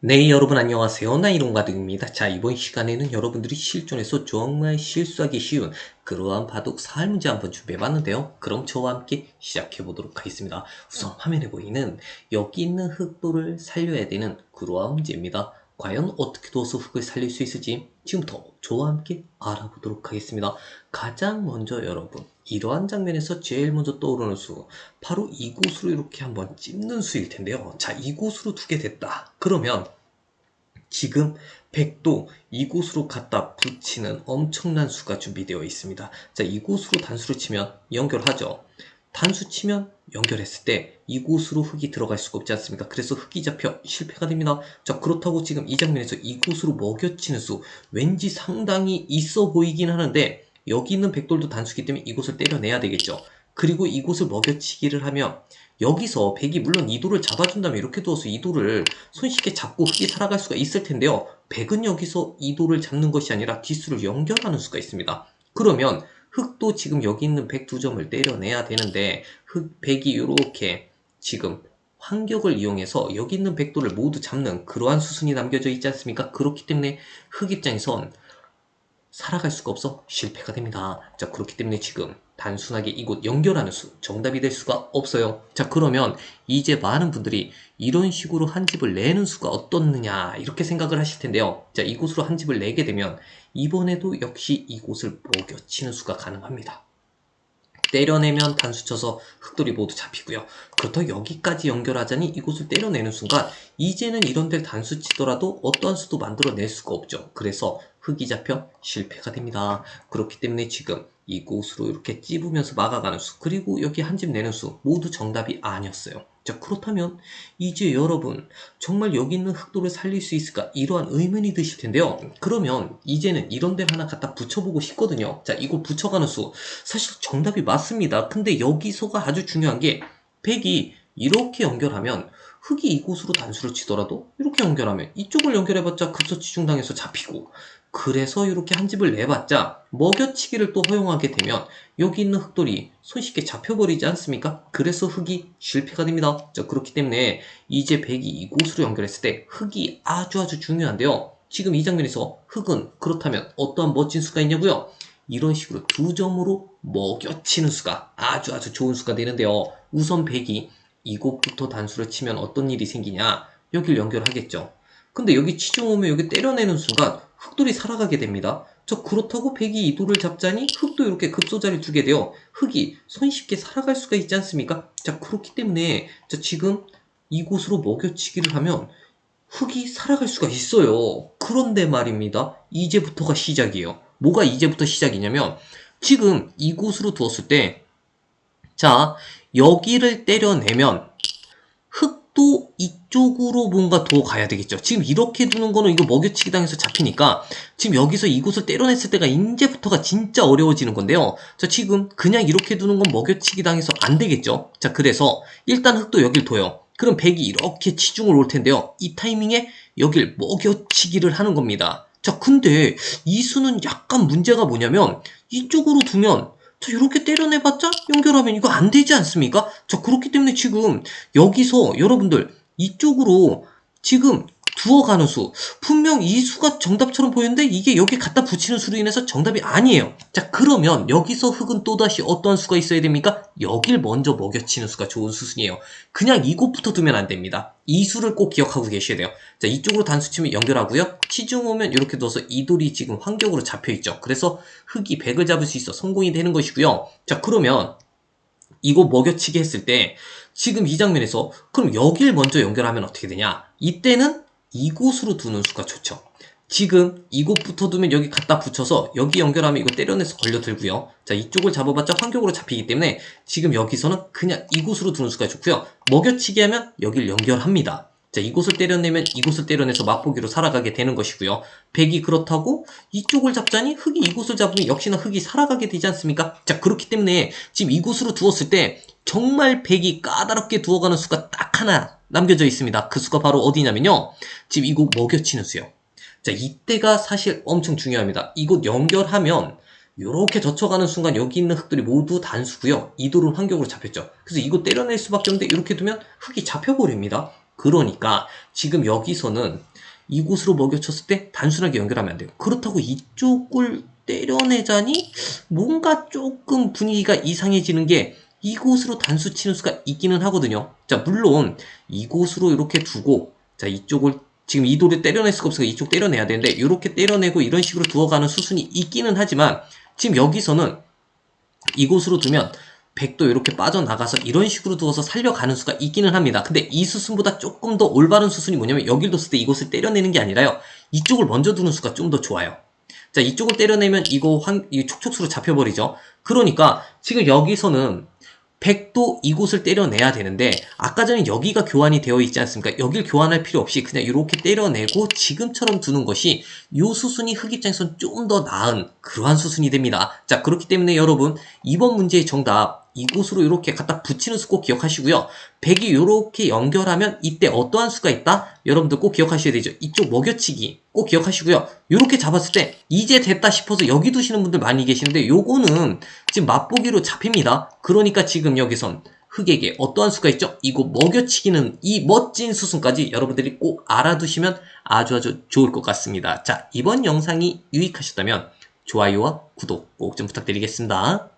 네, 여러분 안녕하세요. 나이롱가득입니다. 자, 이번 시간에는 여러분들이 실존에서 정말 실수하기 쉬운 그러한 바둑 사활 문제 한번 준비해봤는데요. 그럼 저와 함께 시작해보도록 하겠습니다. 우선 화면에 보이는 여기 있는 흑도를 살려야 되는 그러한 문제입니다. 과연 어떻게 둬서 흑을 살릴 수 있을지 지금부터 저와 함께 알아보도록 하겠습니다. 가장 먼저 여러분, 이러한 장면에서 제일 먼저 떠오르는 수, 바로 이곳으로 이렇게 한번 찝는 수일 텐데요. 자, 이곳으로 두게 됐다. 그러면 지금 100도 이곳으로 갖다 붙이는 엄청난 수가 준비되어 있습니다. 자, 이곳으로 단수를 치면 연결하죠. 단수 치면 연결했을 때 이곳으로 흙이 들어갈 수가 없지 않습니까? 그래서 흙이 잡혀 실패가 됩니다. 자, 그렇다고 지금 이 장면에서 이곳으로 먹여치는 수 왠지 상당히 있어 보이긴 하는데 여기 있는 백돌도 단수기 때문에 이곳을 때려내야 되겠죠. 그리고 이곳을 먹여치기를 하면 여기서 백이 물론 이도를 잡아준다면 이렇게 두어서 이도를 손쉽게 잡고 흙이 살아갈 수가 있을 텐데요. 백은 여기서 이도를 잡는 것이 아니라 뒷수를 연결하는 수가 있습니다. 그러면 흙도 지금 여기 있는 백두 점을 때려내야 되는데 흙 백이 이렇게 지금 환격을 이용해서 여기 있는 백도를 모두 잡는 그러한 수순이 남겨져 있지 않습니까? 그렇기 때문에 흙 입장에선 살아갈 수가 없어 실패가 됩니다. 자 그렇기 때문에 지금 단순하게 이곳 연결하는 수 정답이 될 수가 없어요. 자 그러면 이제 많은 분들이 이런 식으로 한 집을 내는 수가 어떻느냐 이렇게 생각을 하실 텐데요. 자 이곳으로 한 집을 내게 되면 이번에도 역시 이곳을 먹여치는 수가 가능합니다. 때려내면 단수 쳐서 흑돌이 모두 잡히고요. 그렇다고 여기까지 연결하자니 이곳을 때려내는 순간 이제는 이런 데를 단수 치더라도 어떠한 수도 만들어낼 수가 없죠. 그래서 흑이 잡혀 실패가 됩니다. 그렇기 때문에 지금 이곳으로 이렇게 찝으면서 막아가는 수 그리고 여기 한 집 내는 수 모두 정답이 아니었어요. 자 그렇다면 이제 여러분 정말 여기 있는 흑도를 살릴 수 있을까 이러한 의문이 드실 텐데요. 그러면 이제는 이런 데를 하나 갖다 붙여보고 싶거든요. 자 이거 붙여가는 수 사실 정답이 맞습니다. 근데 여기서가 아주 중요한 게 백이 이렇게 연결하면 흙이 이곳으로 단수를 치더라도 이렇게 연결하면 이쪽을 연결해봤자 급소 치중당해서 잡히고 그래서 이렇게 한 집을 내봤자 먹여치기를 또 허용하게 되면 여기 있는 흙돌이 손쉽게 잡혀버리지 않습니까? 그래서 흙이 실패가 됩니다. 자, 그렇기 때문에 이제 백이 이곳으로 연결했을 때 흙이 아주 아주 중요한데요. 지금 이 장면에서 흙은 그렇다면 어떠한 멋진 수가 있냐고요? 이런 식으로 두 점으로 먹여치는 수가 아주 아주 좋은 수가 되는데요. 우선 백이 이곳부터 단수를 치면 어떤 일이 생기냐? 여길 연결하겠죠. 근데 여기 치중 오면 여기 때려내는 순간 흑돌이 살아가게 됩니다. 저 그렇다고 백이 이도를 잡자니 흑도 이렇게 급소자를 두게 되어 흑이 손쉽게 살아갈 수가 있지 않습니까? 자 그렇기 때문에 자 지금 이곳으로 먹여치기를 하면 흑이 살아갈 수가 있어요. 그런데 말입니다. 이제부터가 시작이에요. 뭐가 이제부터 시작이냐면 지금 이곳으로 두었을 때 자, 여기를 때려내면 흙도 이쪽으로 뭔가 더 가야 되겠죠. 지금 이렇게 두는 거는 이거 먹여치기 당해서 잡히니까 지금 여기서 이곳을 때려냈을 때가 이제부터가 진짜 어려워지는 건데요. 자, 지금 그냥 이렇게 두는 건 먹여치기 당해서 안 되겠죠. 자, 그래서 일단 흙도 여길 둬요. 그럼 백이 이렇게 치중을 올 텐데요. 이 타이밍에 여길 먹여치기를 하는 겁니다. 자, 근데 이 수는 약간 문제가 뭐냐면 이쪽으로 두면 자, 이렇게 때려내봤자 연결하면 이거 안 되지 않습니까? 자, 그렇기 때문에 지금 여기서 여러분들 이쪽으로 지금 두어가는 수. 분명 이 수가 정답처럼 보이는데 이게 여기 갖다 붙이는 수로 인해서 정답이 아니에요. 자, 그러면 여기서 흙은 또다시 어떠한 수가 있어야 됩니까? 여길 먼저 먹여치는 수가 좋은 수순이에요. 그냥 이곳부터 두면 안 됩니다. 이 수를 꼭 기억하고 계셔야 돼요. 자, 이쪽으로 단수 치면 연결하고요. 치중 오면 이렇게 둬서 이 돌이 지금 환경으로 잡혀 있죠. 그래서 흙이 백을 잡을 수 있어 성공이 되는 것이고요. 자, 그러면 이거 먹여치기 했을 때 지금 이 장면에서 그럼 여길 먼저 연결하면 어떻게 되냐? 이때는 이곳으로 두는 수가 좋죠. 지금 이곳부터 두면 여기 갖다 붙여서 여기 연결하면 이거 때려내서 걸려들고요. 자 이쪽을 잡아봤자 환경으로 잡히기 때문에 지금 여기서는 그냥 이곳으로 두는 수가 좋고요. 먹여치기 하면 여길 연결합니다. 자 이곳을 때려내면 이곳을 때려내서 맛보기로 살아가게 되는 것이고요. 백이 그렇다고 이쪽을 잡자니 흙이 이곳을 잡으면 역시나 흙이 살아가게 되지 않습니까? 자 그렇기 때문에 지금 이곳으로 두었을 때 정말 백이 까다롭게 두어가는 수가 딱 하나 남겨져 있습니다. 그 수가 바로 어디냐면요. 지금 이곳 먹여치는 수요. 자, 이때가 사실 엄청 중요합니다. 이곳 연결하면 이렇게 젖혀가는 순간 여기 있는 흙들이 모두 단수고요. 이도는 환경으로 잡혔죠. 그래서 이거 때려낼 수밖에 없는데 이렇게 두면 흙이 잡혀버립니다. 그러니까 지금 여기서는 이곳으로 먹여쳤을 때 단순하게 연결하면 안 돼요. 그렇다고 이쪽을 때려내자니 뭔가 조금 분위기가 이상해지는 게 이곳으로 단수 치는 수가 있기는 하거든요. 자, 물론 이곳으로 이렇게 두고 자, 이쪽을 지금 이 돌을 때려낼 수가 없으니까 이쪽 때려내야 되는데 이렇게 때려내고 이런 식으로 두어가는 수순이 있기는 하지만 지금 여기서는 이곳으로 두면 백도 이렇게 빠져나가서 이런 식으로 두어서 살려가는 수가 있기는 합니다. 근데 이 수순보다 조금 더 올바른 수순이 뭐냐면 여길 뒀을 때 이곳을 때려내는 게 아니라요. 이쪽을 먼저 두는 수가 좀 더 좋아요. 자, 이쪽을 때려내면 이거 환, 이 촉촉수로 잡혀버리죠. 그러니까 지금 여기서는 100도 이곳을 때려내야 되는데 아까 전에 여기가 교환이 되어 있지 않습니까? 여길 교환할 필요 없이 그냥 이렇게 때려내고 지금처럼 두는 것이 이 수순이 흙 입장에선 좀 더 나은 그러한 수순이 됩니다. 자 그렇기 때문에 여러분 이번 문제의 정답 이곳으로 이렇게 갖다 붙이는 수 꼭 기억하시고요. 100이 이렇게 연결하면 이때 어떠한 수가 있다? 여러분들 꼭 기억하셔야 되죠. 이쪽 먹여치기 꼭 기억하시고요. 이렇게 잡았을 때 이제 됐다 싶어서 여기 두시는 분들 많이 계시는데 요거는 지금 맛보기로 잡힙니다. 그러니까 지금 여기선 흙에게 어떠한 수가 있죠? 이거 먹여치기는 이 멋진 수순까지 여러분들이 꼭 알아두시면 아주 아주 좋을 것 같습니다. 자, 이번 영상이 유익하셨다면 좋아요와 구독 꼭 좀 부탁드리겠습니다.